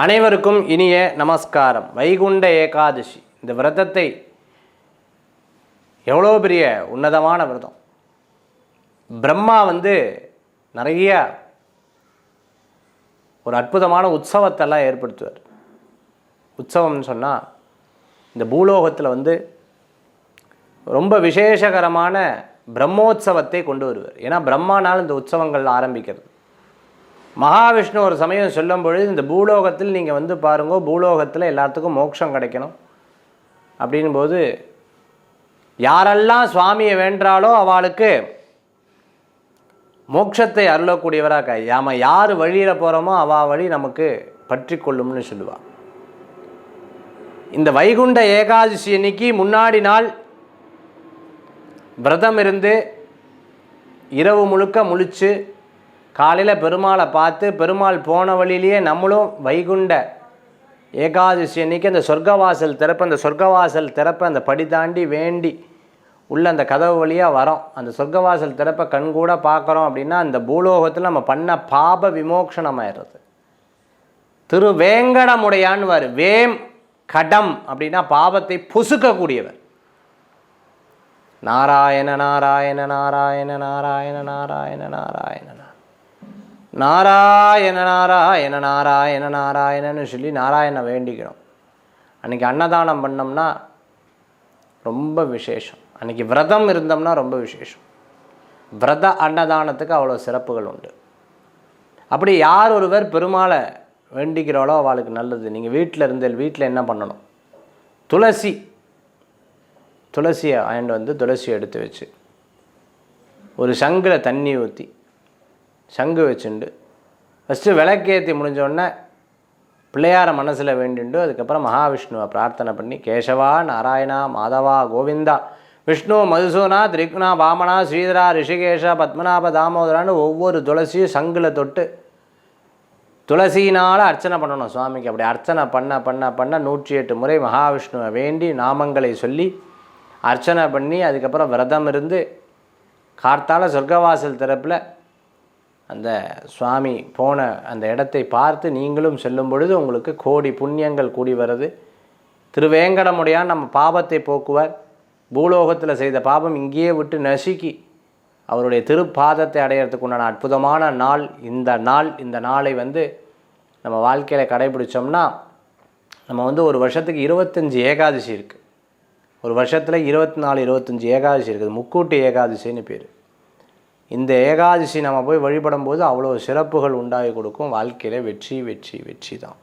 அனைவருக்கும் இனிய நமஸ்காரம். வைகுண்ட ஏகாதசி. இந்த விரதத்தை எவ்வளோ பெரிய உன்னதமான விரதம். பிரம்மா வந்து நிறைய ஒரு அற்புதமான உற்சவத்தெல்லாம் ஏற்படுத்துவார். உற்சவம்னு சொன்னால் இந்த பூலோகத்தில் வந்து ரொம்ப விசேஷகரமான பிரம்மோற்சவத்தை கொண்டு வருவார். ஏன்னா பிரம்மானால் இந்த உற்சவங்கள் ஆரம்பிக்கிறது. மகாவிஷ்ணு ஒரு சமயம் சொல்லும் பொழுது இந்த பூலோகத்தில் நீங்கள் வந்து பாருங்க பூலோகத்தில் எல்லாத்துக்கும் மோட்சம் கிடைக்கணும். அப்படின் போது யாரெல்லாம் சுவாமியை வேண்டாலோ அவளுக்கு மோட்சத்தை அருளக்கூடியவராக நாம் யார் வழியில் போகிறோமோ அவா வழி நமக்கு பற்றி கொள்ளும்னு சொல்லுவாள் இந்த வைகுண்ட ஏகாதசி அன்னைக்கு முன்னாடி நாள் விரதம் இருந்து இரவு முழுக்க முழிச்சு காலையில் பெருமாளை பார்த்து பெருமாள் போன வழியிலேயே நம்மளும் வைகுண்ட ஏகாதசி அன்னைக்கு அந்த சொர்க்கவாசல் திறப்பு அந்த சொர்க்கவாசல் திறப்ப அந்த படி தாண்டி வேண்டி உள்ள அந்த கதவு வழியாக வரோம். அந்த சொர்க்கவாசல் திறப்ப கண்கூட பார்க்குறோம் அப்படின்னா அந்த பூலோகத்தில் நம்ம பண்ண பாப விமோக்ஷணமாயிடுறது. திரு வேங்கடமுடையான்வார் வேம் கடம் அப்படின்னா பாவத்தை பொசுக்கக்கூடியவர். நாராயண நாராயண நாராயண நாராயண நாராயண நாராயண நாராயண நாராயண நாராயண நாராயணன்னு சொல்லி நாராயண வேண்டிக்கணும் அன்றைக்கி அன்னதானம் பண்ணோம்னா ரொம்ப விசேஷம். அன்றைக்கி விரதம் இருந்தோம்னா ரொம்ப விசேஷம். விரத அன்னதானத்துக்கு அவ்வளோ சிறப்புகள் உண்டு. அப்படி யார் ஒருவர் பெருமாளை வேண்டிக்கிறாளோ அவளுக்கு நல்லது. நீங்கள் வீட்டில் இருந்த வீட்டில் என்ன பண்ணணும்? துளசி. துளசியை ஆண்டு வந்து துளசியை எடுத்து வச்சு ஒரு சங்கில் தண்ணி ஊற்றி சங்கு வச்சுண்டு. ஃபஸ்ட்டு விளக்கேற்றி முடிஞ்சோடனே பிள்ளையார மனசில் வேண்டிண்டு அதுக்கப்புறம் மகாவிஷ்ணுவை பிரார்த்தனை பண்ணி கேசவா நாராயணா மாதவா கோவிந்தா விஷ்ணு மதுசூனா திரிகுணா வாமனா ஸ்ரீதரா ரிஷிகேஷா பத்மநாப தாமோதரான்னு ஒவ்வொரு துளசியும் சங்கில் தொட்டு துளசியினால் அர்ச்சனை பண்ணணும் சுவாமிக்கு. அப்படி அர்ச்சனை பண்ண பண்ண பண்ண நூற்றி எட்டு முறை மகாவிஷ்ணுவை வேண்டி நாமங்களை சொல்லி அர்ச்சனை பண்ணி அதுக்கப்புறம் விரதம் இருந்து கார்த்தால சொர்க்கவாசல் திறப்பில் அந்த சுவாமி போன அந்த இடத்தை பார்த்து நீங்களும் செல்லும் பொழுது உங்களுக்கு கோடி புண்ணியங்கள் கூடி வருது. திருவேங்கடமுடையான் நம்ம பாபத்தை போக்குவார். பூலோகத்தில் செய்த பாபம் இங்கேயே விட்டு நசுக்கி அவருடைய திருப்பாதத்தை அடையிறதுக்கு உண்டான அற்புதமான நாள் இந்த நாள் இந்த நாளை வந்து நம்ம வாழ்க்கையில் கடைபிடிச்சோம்னா நம்ம வந்து ஒரு வருஷத்துக்கு இருபத்தஞ்சி ஏகாதசி இருக்குது ஒரு வருஷத்தில் இருபத்தி நாலு இருபத்தஞ்சி ஏகாதசி இருக்குது. முக்கூட்டு ஏகாதசின்னு பேர். இந்த ஏகாதசி நம்ம போய் வழிபடும் போது அவ்வளோ சிறப்புகள் உண்டாகி கொடுக்கும். வாழ்க்கையில் வெற்றி வெற்றி வெற்றி தான்.